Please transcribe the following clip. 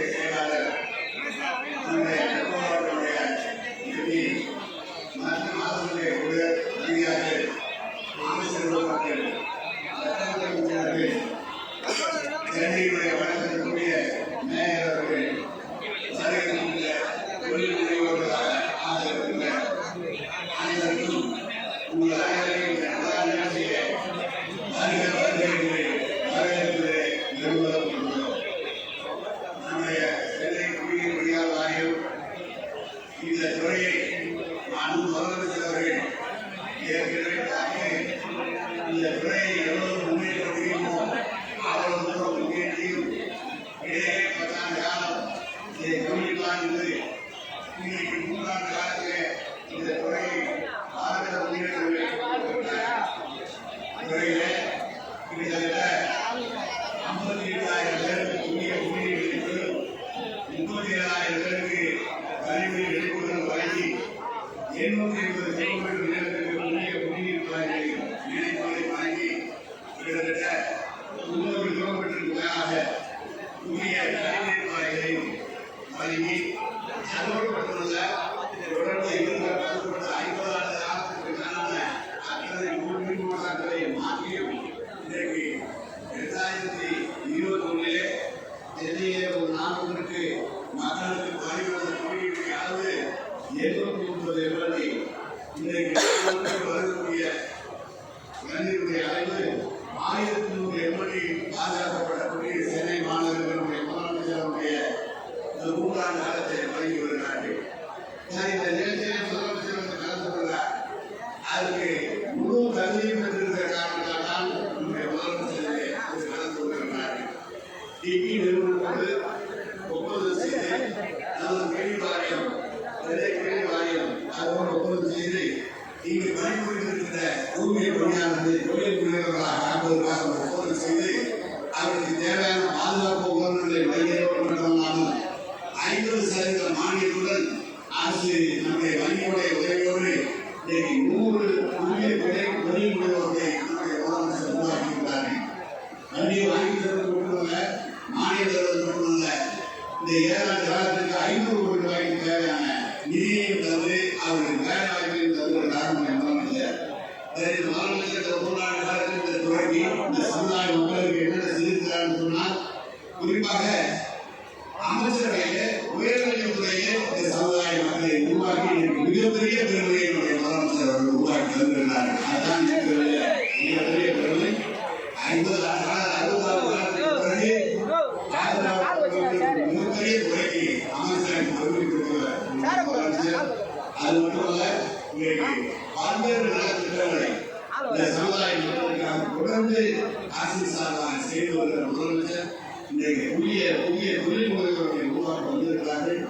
நம்முடைய செயலாளர் நம்முடைய கட்டுமாவட்டனுடைய நிதி மற்ற மாதத்துடைய உயர் அதிகாரிகள் அமைச்சர்கள் மக்கள் சட்டமன்ற இந்த துறையை அன்பு முதலமைச்சர்கள் ஏற்கனவே இந்த துறையை எவ்வளவு முன்னேற்ற முடியுமோ அவ்வளவு தூரம் முன்னேற்றியும் இடையே பத்தாண்டு காலம் இதை குறிப்பிடலாம் என்று இன்னைக்கு மூன்றாண்டு காலத்திலே இந்த துறையை பாரத முன்னேற்ற துறையிலே கிட்டத்தட்ட ஐம்பத்தி எட்டாயிரம் பேருக்கு புதிய முன்னேற்று முப்பத்தி ஏழாயிரம் பேருக்கு கல்வி எண்ணூற்றி ஐம்பது கிலோமீட்டர் நேரத்திற்கு குடிநீர் குழாய்களை இணைப்புகளை வழங்கி கிட்டத்தட்ட முன்னூறு கிலோமீட்டருக்கு மேலாக புதிய கழிவுநீர் குழாய்களையும் வழங்கி அதோடு மட்டுமல்ல தொடர்ந்து இருந்த கருதப்பட்ட ஐம்பது ஆண்டு காலத்திற்கு மேலான அத்தனை மின் மாற்றியும் இன்றைக்கு இரண்டாயிரத்தி இருபத்தி ஒன்றிலே ஒரு மக்களுக்கு அளவு எழுநூத்தி முப்பது எம்எல்ஏ இன்றைக்கு வரக்கூடிய அளவு ஆயிரத்தி நூறு எம்எல்ஏ பாதுகாக்கப்பட்ட இங்கு பணிபுரிந்திருக்கிற தூய்மை பணியாளர்களை தொழில் முனைவர்களாக ஆக்குவதற்காக ஒப்பந்தம் செய்து அவர்களுக்கு தேவையான பாதுகாப்பு உபகரணங்களை வழங்கிய ஐம்பது சதவீத மானியத்துடன் அரசு நம்முடைய வங்கியுடைய உதவியோடு இன்றைக்கு நூறு புதிய தொழில் முனைவோர்களை நம்முடைய முதலமைச்சர் உருவாக்கியிருக்கிறார்கள். வாங்கி தருவது மட்டுமல்ல மானியம் தருவது மட்டுமல்ல இந்த ஏழாண்டு காலத்திற்கு ஐநூறு கோடி ரூபாய்க்கு தேவையான நிதியை இந்த சமுதாய மக்களுக்கு என்ன செய்திருக்கிறார் சொன்னால் குறிப்பாக அமைச்சரவையிலே உயர்கல்வித்துறையிலே இந்த சமுதாய மக்களை உருவாக்கி எனக்கு மிகப்பெரிய பெருமையை என்னுடைய முதலமைச்சர் அவர்கள் உருவாக்கி தந்திருக்கிறார்கள். அதுதான் இருக்கிறதுல மிகப்பெரிய பெருமை. ஐம்பது ஆண்டு கால பிறகு மிகப்பெரிய துறைக்கு அமைச்சருக்கு பெருமை அது மட்டுமல்ல பல்வேறு நலத்திட்டங்களை இந்த சமுதாய தொடர்ந்து ஆட்சி செய்து வருகிற முதலமைச்சர் இன்றைக்கு புதிய புதிய தொழில் உருவாக்க வந்திருக்கிறார்கள்.